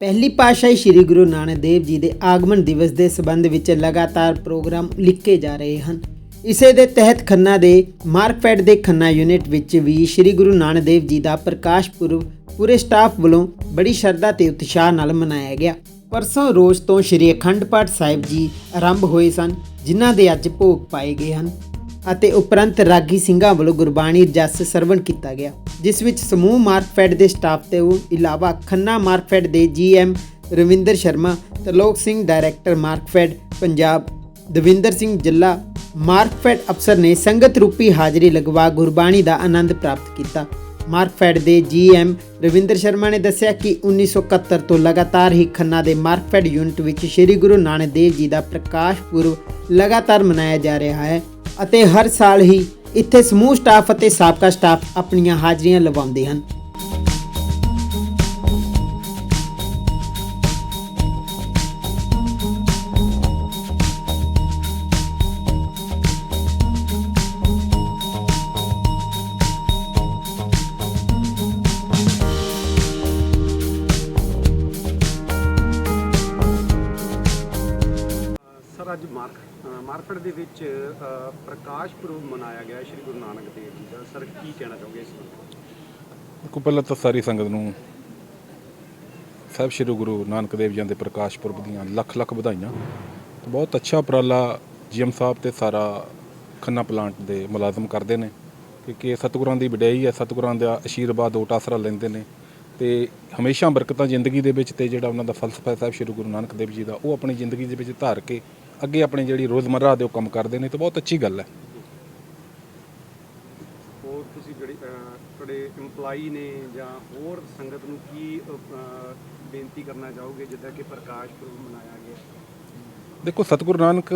ਪਹਿਲੀ ਪਾਤਸ਼ਾਹੀ ਸ੍ਰੀ ਗੁਰੂ ਨਾਨਕ ਦੇਵ ਜੀ ਦੇ ਆਗਮਨ ਦਿਵਸ ਦੇ ਸਬੰਧ ਵਿੱਚ ਲਗਾਤਾਰ ਪ੍ਰੋਗਰਾਮ ਲਿਖੇ ਜਾ ਰਹੇ ਹਨ। ਇਸੇ ਦੇ ਤਹਿਤ ਖੰਨਾ ਦੇ ਮਾਰਕਫੈਡ ਦੇ ਖੰਨਾ ਯੂਨਿਟ ਵਿੱਚ ਵੀ ਸ੍ਰੀ ਗੁਰੂ ਨਾਨਕ ਦੇਵ ਜੀ ਦਾ ਪ੍ਰਕਾਸ਼ ਪੁਰਬ ਪੂਰੇ ਸਟਾਫ ਵੱਲੋਂ ਬੜੀ ਸ਼ਰਧਾ ਤੇ ਉਤਸ਼ਾਹ ਨਾਲ ਮਨਾਇਆ ਗਿਆ। ਪਰਸੋਂ ਰੋਜ਼ ਤੋਂ ਸ੍ਰੀ ਅਖੰਡ ਪਾਠ ਸਾਹਿਬ ਜੀ ਆਰੰਭ ਹੋਏ ਸਨ, ਜਿਨ੍ਹਾਂ ਦੇ ਅੱਜ ਭੋਗ ਪਾਏ ਗਏ ਹਨ ਅਤੇ ਉਪਰੰਤ ਰਾਗੀ ਸਿੰਘਾਂ ਵੱਲੋਂ ਗੁਰਬਾਣੀ ਜਸ ਸਰਵਣ ਕੀਤਾ ਗਿਆ। ਜਿਸ ਵਿੱਚ ਸਮੂਹ ਮਾਰਕਫੈਡ ਦੇ ਸਟਾਫ ਤੋਂ ਇਲਾਵਾ ਖੰਨਾ ਮਾਰਕਫੈਡ ਦੇ ਜੀਐਮ ਰਵਿੰਦਰ ਸ਼ਰਮਾ, ਤਰਲੋਕ ਸਿੰਘ ਡਾਇਰੈਕਟਰ ਮਾਰਕਫੈਡ ਪੰਜਾਬ, ਦਵਿੰਦਰ ਸਿੰਘ ਜੱਲਾ, ਮਾਰਕਫੈਡ ਅਫਸਰ ਨੇ ਸੰਗਤ ਰੂਪੀ ਹਾਜ਼ਰੀ ਲਗਵਾ ਗੁਰਬਾਣੀ ਦਾ ਆਨੰਦ ਪ੍ਰਾਪਤ ਕੀਤਾ। ਮਾਰਕਫੈਡ ਦੇ ਜੀਐਮ ਰਵਿੰਦਰ ਸ਼ਰਮਾ ਨੇ ਦੱਸਿਆ ਕਿ 1971 ਤੋਂ ਲਗਾਤਾਰ ਹੀ ਖੰਨਾ ਦੇ ਮਾਰਕਫੈਡ ਯੂਨਿਟ ਵਿੱਚ ਸ੍ਰੀ ਗੁਰੂ ਨਾਨਕ ਦੇਵ ਜੀ ਦਾ ਪ੍ਰਕਾਸ਼ ਪੁਰਬ ਲਗਾਤਾਰ ਮਨਾਇਆ ਜਾ ਰਿਹਾ ਹੈ ਅਤੇ ਹਰ ਸਾਲ ਹੀ ਇੱਥੇ ਸਮੂਹ ਸਟਾਫ ਅਤੇ ਸਾਬਕਾ ਸਟਾਫ ਆਪਣੀਆਂ ਹਾਜ਼ਰੀਆਂ ਲਵਾਉਂਦੇ ਹਨ। ਮਾਰਕੀਟ ਦੇ ਵਿੱਚ ਪ੍ਰਕਾਸ਼ ਪੁਰਬ ਮਨਾਇਆ ਗਿਆ ਸ਼੍ਰੀ ਗੁਰੂ ਨਾਨਕ ਦੇਵ ਜੀ ਦਾ। ਸਰ, ਕੀ ਕਹਿਣਾ ਚਾਹੋਗੇ ਇਸ ਬਾਰੇ? ਕੋ ਪਹਿਲਾਂ ਤਾਂ ਸਾਰੀ ਸੰਗਤ ਨੂੰ ਸਾਹਿਬ ਸ੍ਰੀ ਗੁਰੂ ਨਾਨਕ ਦੇਵ ਜੀ ਦੇ ਪ੍ਰਕਾਸ਼ ਪੁਰਬ ਦੀਆਂ ਲੱਖ ਲੱਖ ਵਧਾਈਆਂ। ਬਹੁਤ ਅੱਛਾ ਉਪਰਾਲਾ ਜੀਐਮ ਸਾਹਿਬ ਤੇ ਸਾਰਾ ਖੰਨਾ ਪਲਾਂਟ ਦੇ ਮੁਲਾਜ਼ਮ ਕਰਦੇ ਨੇ। ਕਿਉਂਕਿ ਸਤਿਗੁਰਾਂ ਦੀ ਵਡਿਆਈ ਹੈ, ਸਤਿਗੁਰਾਂ ਦਾ ਆਸ਼ੀਰਵਾਦ ਓਟ ਆਸਰਾ ਲੈਂਦੇ ਨੇ। ਤੇ ਹਮੇਸ਼ਾ ਬਰਕਤਾਂ ਜ਼ਿੰਦਗੀ ਦੇ ਵਿੱਚ ਤੇ ਜਿਹੜਾ ਉਹਨਾਂ ਦਾ ਫਲਸਫਾ ਸਾਹਿਬ ਸ੍ਰੀ ਗੁਰੂ ਨਾਨਕ ਦੇਵ ਜੀ ਦਾ, ਉਹ ਆਪਣੀ ਜ਼ਿੰਦਗੀ ਦੇ ਵਿੱਚ ਧਾਰ ਕੇ ਅੱਗੇ ਆਪਣੀ ਜਿਹੜੀ ਰੋਜ਼ਮਰਰਾ ਦੇ ਉਹ ਕੰਮ ਕਰਦੇ ਨੇ ਤੇ ਬਹੁਤ ਅੱਛੀ ਗੱਲ ਹੈ। ਹੋਰ ਤੁਸੀਂ ਜਿਹੜੀ ਤੁਹਾਡੇ EMPLOYE ਨੇ ਜਾਂ ਹੋਰ ਸੰਗਤ ਨੂੰ ਕੀ ਬੇਨਤੀ ਕਰਨਾ ਚਾਹੋਗੇ ਜਿੱਦਾਂ ਕਿ ਪ੍ਰਕਾਸ਼ ਪੁਰਬ ਮਨਾਇਆ ਗਿਆ? ਦੇਖੋ ਸਤਿਗੁਰੂ ਨਾਨਕ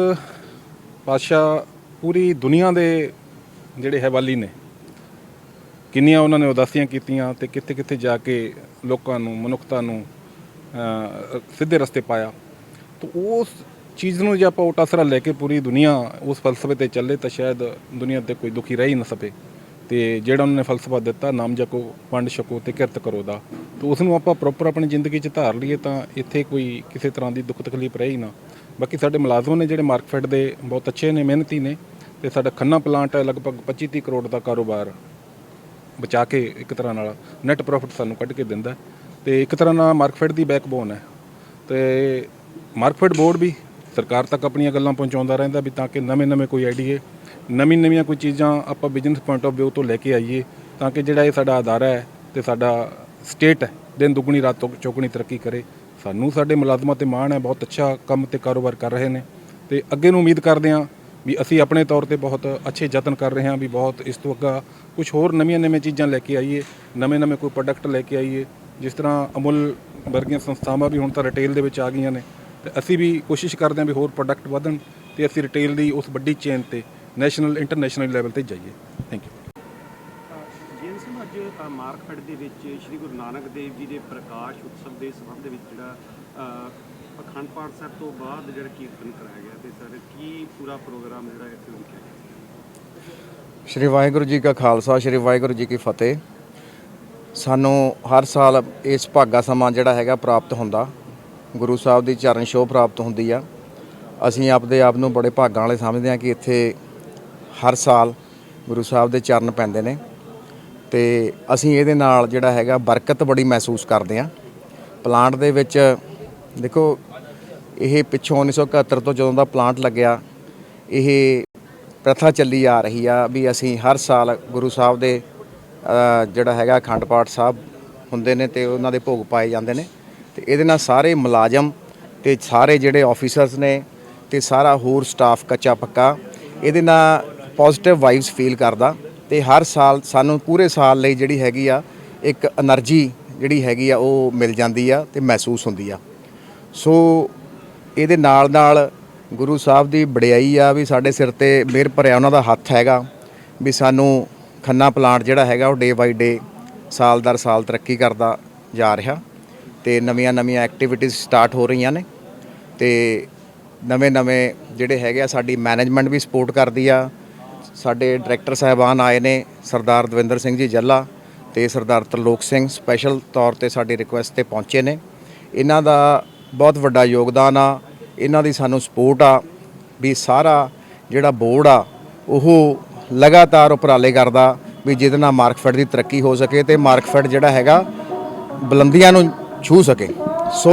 ਪਾਤਸ਼ਾਹ ਪੂਰੀ ਦੁਨੀਆ ਦੇ ਜਿਹੜੇ ਹਵਾਲੀ ਨੇ ਕਿੰਨੀਆਂ ਉਹਨਾਂ ਨੇ ਉਦਾਸੀਆਂ ਕੀਤੀਆਂ ਤੇ ਕਿੱਥੇ ਕਿੱਥੇ ਜਾ ਕੇ ਲੋਕਾਂ ਨੂੰ ਮਨੁੱਖਤਾ ਨੂੰ ਸਿੱਧੇ ਰਸਤੇ ਪਾਇਆ। ਤਾਂ ਉਸ ਚੀਜ਼ ਨੂੰ ਜੇ ਆਪਾਂ ਉਹ ਟਸਰਾ ਲੈ ਕੇ ਪੂਰੀ ਦੁਨੀਆ ਉਸ ਫਲਸਫੇ ਤੇ ਚੱਲੇ ਤਾਂ ਸ਼ਾਇਦ ਦੁਨੀਆ ਤੇ ਕੋਈ ਦੁਖੀ ਰਹਿ ਹੀ ਨਾ ਸਕੇ। ਤੇ ਜਿਹੜਾ ਉਹਨਾਂ ਨੇ ਫਲਸਫਾ ਦਿੱਤਾ, ਨਾਮ ਜਕੋ ਵੰਡ ਛਕੋ ਤੇ ਕਿਰਤ ਕਰੋ ਦਾ। ਤਾਂ ਉਸ ਨੂੰ ਆਪਾਂ ਪ੍ਰੋਪਰ ਆਪਣੀ ਜ਼ਿੰਦਗੀ 'ਚ ਧਾਰ ਲਈਏ ਤਾਂ ਇੱਥੇ ਕੋਈ ਕਿਸੇ ਤਰ੍ਹਾਂ ਦੀ ਦੁੱਖ ਤਕਲੀਫ ਰਹੇ ਹੀ ਨਾ। ਬਾਕੀ ਸਾਡੇ ਮੁਲਾਜ਼ਮ ਨੇ ਜਿਹੜੇ ਮਾਰਕਫੈਟ ਦੇ ਬਹੁਤ ਅੱਛੇ ਨੇ, ਮਿਹਨਤੀ ਨੇ ਤੇ ਸਾਡਾ ਖੰਨਾ ਪਲਾਂਟ ਹੈ ਲਗਭਗ 25 30 ਕਰੋੜ ਦਾ ਕਾਰੋਬਾਰ ਬਚਾ ਕੇ ਇੱਕ ਤਰ੍ਹਾਂ ਨਾਲ ਨੈਟ ਪ੍ਰੋਫਿਟ ਸਾਨੂੰ ਕੱਢ ਕੇ ਦਿੰਦਾ ਹੈ। ਤੇ ਇੱਕ ਤਰ੍ਹਾਂ ਨਾਲ ਮਾਰਕਫੈਟ ਦੀ ਬੈਕਬੋਨ ਹੈ। ਤੇ ਮਾਰਕਫੈਟ ਬੋਰਡ ਵੀ ਸਰਕਾਰ ਤੱਕ ਆਪਣੀਆਂ ਗੱਲਾਂ ਪਹੁੰਚਾਉਂਦਾ ਰਹਿੰਦਾ ਵੀ ਤਾਂ ਕਿ ਨਵੇਂ-ਨਵੇਂ ਕੋਈ ਆਈਡੀਏ ਨਵੀਂ-ਨਵੀਆਂ ਕੋਈ ਚੀਜ਼ਾਂ ਆਪਾਂ ਬਿਜ਼ਨਸ ਪੁਆਇੰਟ ਆਫ View ਤੋਂ ਲੈ ਕੇ ਆਈਏ ਤਾਂ ਕਿ ਜਿਹੜਾ ਇਹ ਸਾਡਾ ਅਦਾਰਾ ਹੈ ਤੇ ਸਾਡਾ ਸਟੇਟ ਹੈ, ਦਿਨ ਦੁਗਣੀ, ਰਾਤ ਤੋਂ ਚੌਗਣੀ ਤਰੱਕੀ ਕਰੇ। ਸਾਨੂੰ ਸਾਡੇ ਮੁਲਾਜ਼ਮਾਂ ਤੇ ਮਾਣ ਹੈ, ਬਹੁਤ ਅੱਛਾ ਕੰਮ ਤੇ ਕਾਰੋਬਾਰ ਕਰ ਰਹੇ ਨੇ। ਤੇ ਅੱਗੇ ਨੂੰ ਉਮੀਦ ਕਰਦੇ ਹਾਂ ਵੀ ਅਸੀਂ ਆਪਣੇ ਤੌਰ ਤੇ ਬਹੁਤ ਅੱਛੇ ਯਤਨ ਕਰ ਰਹੇ ਹਾਂ ਵੀ ਬਹੁਤ ਇਸ ਤੋਂ ਅੱਗਾ ਕੁਝ ਹੋਰ ਨਵੀਆਂ-ਨਵੀਆਂ ਚੀਜ਼ਾਂ ਲੈ ਕੇ ਆਈਏ ਨਵੇਂ-ਨਵੇਂ ਕੋਈ ਪ੍ਰੋਡਕਟ ਲੈ ਕੇ ਆਈਏ। ਜਿਸ ਤਰ੍ਹਾਂ ਅਮੁੱਲ ਵਰਗੀਆਂ ਸੰਸਥਾਵਾਂ ਵੀ ਹੁਣ ਤਾਂ ਰਿਟੇਲ ਦੇ ਵਿੱਚ ਆ ਗਈਆਂ ਨੇ। ਤੇ ਅਸੀਂ ਵੀ ਕੋਸ਼ਿਸ਼ ਕਰਦੇ ਹਾਂ ਵੀ ਹੋਰ ਪ੍ਰੋਡਕਟ ਵਧਣ ਤੇ ਅਸੀਂ ਰਿਟੇਲ ਦੀ ਉਸ ਵੱਡੀ ਚੇਨ ਤੇ ਨੈਸ਼ਨਲ ਇੰਟਰਨੈਸ਼ਨਲ ਲੈਵਲ ਤੇ ਜਾਈਏ। ਥੈਂਕ ਯੂ ਜੇਨ ਸਿੰਘ ਅੱਜ ਅ, ਮਾਰਕੀਟ ਦੇ ਵਿੱਚ ਸ਼੍ਰੀ ਗੁਰੂ ਨਾਨਕ ਦੇਵ ਜੀ ਦੇ ਪ੍ਰਕਾਸ਼ ਉਤਸਵ ਦੇ ਸੰਬੰਧ ਵਿੱਚ ਜਿਹੜਾ ਅ, ਅਖੰਡ ਪਾਠ ਸਾਹਿਬ ਤੋਂ ਬਾਅਦ ਜਿਹੜਾ ਕੀਰਤਨ ਕਰਾਇਆ ਗਿਆ ਤੇ ਸਰ ਕੀ ਪੂਰਾ ਪ੍ਰੋਗਰਾਮ ਜਿਹੜਾ ਇੱਥੇ ਲਿਖਿਆ ਗਿਆ ਸ਼੍ਰੀ ਵਾਹਿਗੁਰੂ ਜੀ ਕਾ ਖਾਲਸਾ ਸ਼੍ਰੀ ਵਾਹਿਗੁਰੂ ਜੀ ਕੀ ਫਤਿਹ। ਸਾਨੂੰ ਹਰ ਸਾਲ ਇਸ ਭਾਗਾ ਸਮਾਂ ਜਿਹੜਾ ਹੈਗਾ ਪ੍ਰਾਪਤ ਹੁੰਦਾ। ਗੁਰੂ ਸਾਹਿਬ ਦੀ ਚਰਨ ਛੋਹ ਪ੍ਰਾਪਤ ਹੁੰਦੀ ਆ। ਅਸੀਂ ਆਪਦੇ ਆਪ ਨੂੰ ਬੜੇ ਭਾਗਾਂ ਵਾਲੇ ਸਮਝਦੇ ਹਾਂ ਕਿ ਇੱਥੇ ਹਰ ਸਾਲ ਗੁਰੂ ਸਾਹਿਬ ਦੇ ਚਰਨ ਪੈਂਦੇ ਨੇ ਤੇ ਅਸੀਂ ਇਹਦੇ ਨਾਲ ਜਿਹੜਾ ਹੈਗਾ ਬਰਕਤ ਬੜੀ ਮਹਿਸੂਸ ਕਰਦੇ ਹਾਂ। ਪਲਾਂਟ ਦੇ ਵਿੱਚ ਦੇਖੋ, ਇਹ ਪਿੱਛੋਂ 1971 ਤੋਂ ਜਦੋਂ ਦਾ ਪਲਾਂਟ ਲੱਗਿਆ, ਇਹ ਪ੍ਰਥਾ ਚੱਲੀ ਆ ਰਹੀ ਆ ਵੀ ਅਸੀਂ ਹਰ ਸਾਲ ਗੁਰੂ ਸਾਹਿਬ ਦੇ ਜਿਹੜਾ ਹੈਗਾ ਅਖੰਡ ਪਾਠ ਸਾਹਿਬ ਹੁੰਦੇ ਨੇ ਤੇ ਉਹਨਾਂ ਦੇ ਭੋਗ ਪਾਏ ਜਾਂਦੇ ਨੇ। ਤੇ ਇਹਦੇ ਨਾਲ ਸਾਰੇ ਮੁਲਾਜ਼ਮ ਤੇ ਸਾਰੇ ਜਿਹੜੇ ਆਫੀਸਰਸ ਨੇ ਤੇ ਸਾਰਾ ਹੋਰ ਸਟਾਫ ਕੱਚਾ ਪੱਕਾ, ਇਹਦੇ ਨਾਲ ਪੋਜ਼ਿਟਿਵ ਵਾਈਬਸ ਫੀਲ ਕਰਦਾ ਤੇ ਹਰ ਸਾਲ ਸਾਨੂੰ ਪੂਰੇ ਸਾਲ ਲਈ ਜਿਹੜੀ ਹੈਗੀ ਆ, ਇੱਕ એનર્ਜੀ ਜਿਹੜੀ ਹੈਗੀ ਆ ਉਹ ਮਿਲ ਜਾਂਦੀ ਆ ਤੇ ਮਹਿਸੂਸ ਹੁੰਦੀ ਆ। ਸੋ ਇਹਦੇ ਨਾਲ ਨਾਲ ਗੁਰੂ ਸਾਹਿਬ ਦੀ ਬੜਿਆਈ ਆ ਵੀ ਸਾਡੇ ਸਿਰ ਤੇ ਮਿਹਰ ਭਰਿਆ ਉਹਨਾਂ ਦਾ ਹੱਥ ਹੈਗਾ ਵੀ ਸਾਨੂੰ ਖੰਨਾ ਪਲਾਂਟ ਜਿਹੜਾ ਹੈਗਾ ਉਹ ਡੇ ਬਾਈ ਡੇ ਸਾਲ ਦਰ ਸਾਲ ਤਰੱਕੀ ਕਰਦਾ ਜਾ ਰਿਹਾ। ਤੇ ਨਵੀਆਂ ਨਵੀਆਂ ਐਕਟੀਵਿਟੀਜ਼ ਸਟਾਰਟ ਹੋ ਰਹੀਆਂ ਨੇ ਤੇ ਨਵੇਂ ਨਵੇਂ ਜਿਹੜੇ ਹੈਗੇ ਆ, ਸਾਡੀ ਮੈਨੇਜਮੈਂਟ ਵੀ ਸਪੋਰਟ ਕਰਦੀ ਆ। ਸਾਡੇ ਡਾਇਰੈਕਟਰ ਸਾਹਿਬਾਨ ਆਏ ਨੇ, ਸਰਦਾਰ ਦਵਿੰਦਰ ਸਿੰਘ ਜੀ ਜੱਲਾ ਤੇ ਸਰਦਾਰ ਤਰਲੋਕ ਸਿੰਘ ਸਪੈਸ਼ਲ ਤੌਰ ਤੇ ਸਾਡੀ ਰਿਕੁਐਸਟ ਤੇ ਪਹੁੰਚੇ ਨੇ। ਇਹਨਾਂ ਦਾ ਬਹੁਤ ਵੱਡਾ ਯੋਗਦਾਨ ਆ, ਇਹਨਾਂ ਦੀ ਸਾਨੂੰ ਸਪੋਰਟ ਆ ਵੀ ਸਾਰਾ ਜਿਹੜਾ ਬੋਰਡ ਆ, ਉਹ ਲਗਾਤਾਰ ਉਪਰਾਲੇ ਕਰਦਾ ਵੀ ਜਿਹਦੇ ਨਾਲ ਮਾਰਕਫੈਟ ਦੀ ਤਰੱਕੀ ਹੋ ਸਕੇ ਤੇ ਮਾਰਕਫੈਟ ਜਿਹੜਾ ਹੈਗਾ ਬੁਲੰਦੀਆਂ ਨੂੰ ਛੂ ਸਕੇ। ਸੋ,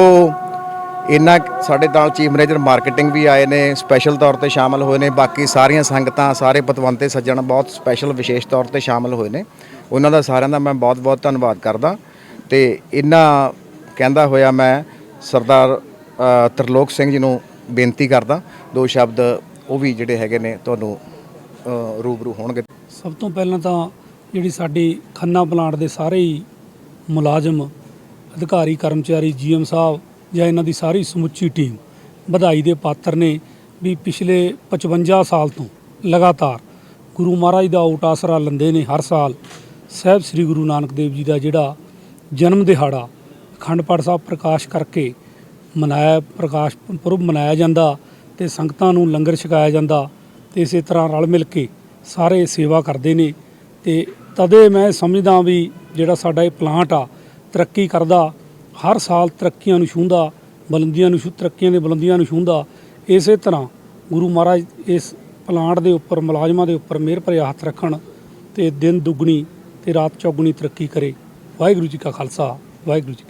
ਇੰਨਾ ਸਾਡੇ ਨਾਲ ਚੀਫ ਮੈਨੇਜਰ ਮਾਰਕੀਟਿੰਗ ਵੀ ਆਏ ਨੇ, ਸਪੈਸ਼ਲ ਤੌਰ ਤੇ ਸ਼ਾਮਲ ਹੋਏ ਨੇ। ਬਾਕੀ ਸਾਰੀਆਂ ਸੰਗਤਾਂ, ਸਾਰੇ ਪਤਵੰਤੇ, ਸੱਜਣ ਬਹੁਤ ਸਪੈਸ਼ਲ, ਵਿਸ਼ੇਸ਼ ਤੌਰ ਤੇ ਸ਼ਾਮਲ ਹੋਏ ਨੇ। ਉਹਨਾਂ ਦਾ ਸਾਰਿਆਂ ਦਾ ਮੈਂ ਬਹੁਤ-ਬਹੁਤ ਧੰਨਵਾਦ ਕਰਦਾ। ਤੇ ਇਹਨਾਂ ਕਹਿੰਦਾ ਹੋਇਆ ਮੈਂ ਸਰਦਾਰ ਤਰਲੋਕ ਸਿੰਘ ਜੀ ਨੂੰ ਬੇਨਤੀ ਕਰਦਾ। ਦੋ ਸ਼ਬਦ ਉਹ ਵੀ ਜਿਹੜੇ ਹੈਗੇ ਨੇ ਤੁਹਾਨੂੰ ਰੂਬਰੂ ਹੋਣਗੇ। ਸਭ ਤੋਂ ਪਹਿਲਾਂ ਤਾਂ ਜਿਹੜੀ ਸਾਡੀ ਖੰਨਾ ਪਲਾਂਟ ਦੇ ਸਾਰੇ ਹੀ ਮੁਲਾਜ਼ਮ ਅਧਿਕਾਰੀ, ਕਰਮਚਾਰੀ ਜੀਐਮ ਸਾਹਿਬ ਜਾਂ ਇਹਨਾਂ ਦੀ ਸਾਰੀ ਸਮੁੱਚੀ ਟੀਮ ਵਧਾਈ ਦੇ ਪਾਤਰ ਨੇ ਵੀ ਪਿਛਲੇ 55 ਸਾਲ ਤੋਂ ਲਗਾਤਾਰ ਗੁਰੂ ਮਹਾਰਾਜ ਦਾ ਓਟ ਆਸਰਾ ਲੈਂਦੇ ਨੇ। ਹਰ ਸਾਲ ਸਾਹਿਬ ਸ੍ਰੀ ਗੁਰੂ ਨਾਨਕ ਦੇਵ ਜੀ ਦਾ ਜਿਹੜਾ ਜਨਮ ਦਿਹਾੜਾ ਅਖੰਡ ਪਾਠ ਸਾਹਿਬ ਪ੍ਰਕਾਸ਼ ਕਰਕੇ ਮਨਾਇਆ, ਪ੍ਰਕਾਸ਼ ਪੁਰਬ ਮਨਾਇਆ ਜਾਂਦਾ ਤੇ ਸੰਗਤਾਂ ਨੂੰ ਲੰਗਰ ਛਕਾਇਆ ਜਾਂਦਾ ਤੇ ਇਸੇ ਤਰ੍ਹਾਂ ਰਲ ਮਿਲ ਕੇ ਸਾਰੇ ਸੇਵਾ ਕਰਦੇ ਨੇ ਤੇ ਤਦੇ ਮੈਂ ਸਮਝਦਾ ਵੀ ਜਿਹੜਾ ਸਾਡਾ ਇਹ ਪਲਾਂਟ ਆ ਤਰੱਕੀ ਕਰਦਾ, ਹਰ ਸਾਲ ਤਰੱਕੀਆਂ ਨੂੰ ਛੂੰਹਦਾ, ਬੁਲੰਦੀਆਂ ਨੂੰ ਛੂ, ਤਰੱਕੀਆਂ ਦੇ ਬੁਲੰਦੀਆਂ ਨੂੰ ਛੂੰਹਦਾ। ਇਸੇ ਤਰ੍ਹਾਂ ਗੁਰੂ ਮਹਾਰਾਜ ਇਸ ਪਲਾਂਟ ਦੇ ਉੱਪਰ, ਮੁਲਾਜ਼ਮਾਂ ਦੇ ਉੱਪਰ ਮਿਹਰ ਭਰਿਆ ਹੱਥ ਰੱਖਣ ਤੇ ਦਿਨ ਦੁੱਗਣੀ ਤੇ ਰਾਤ ਚੌਗਣੀ ਤਰੱਕੀ ਕਰੇ। ਵਾਹਿਗੁਰੂ ਜੀ ਕਾ ਖਾਲਸਾ, ਵਾਹਿਗੁਰੂ ਜੀ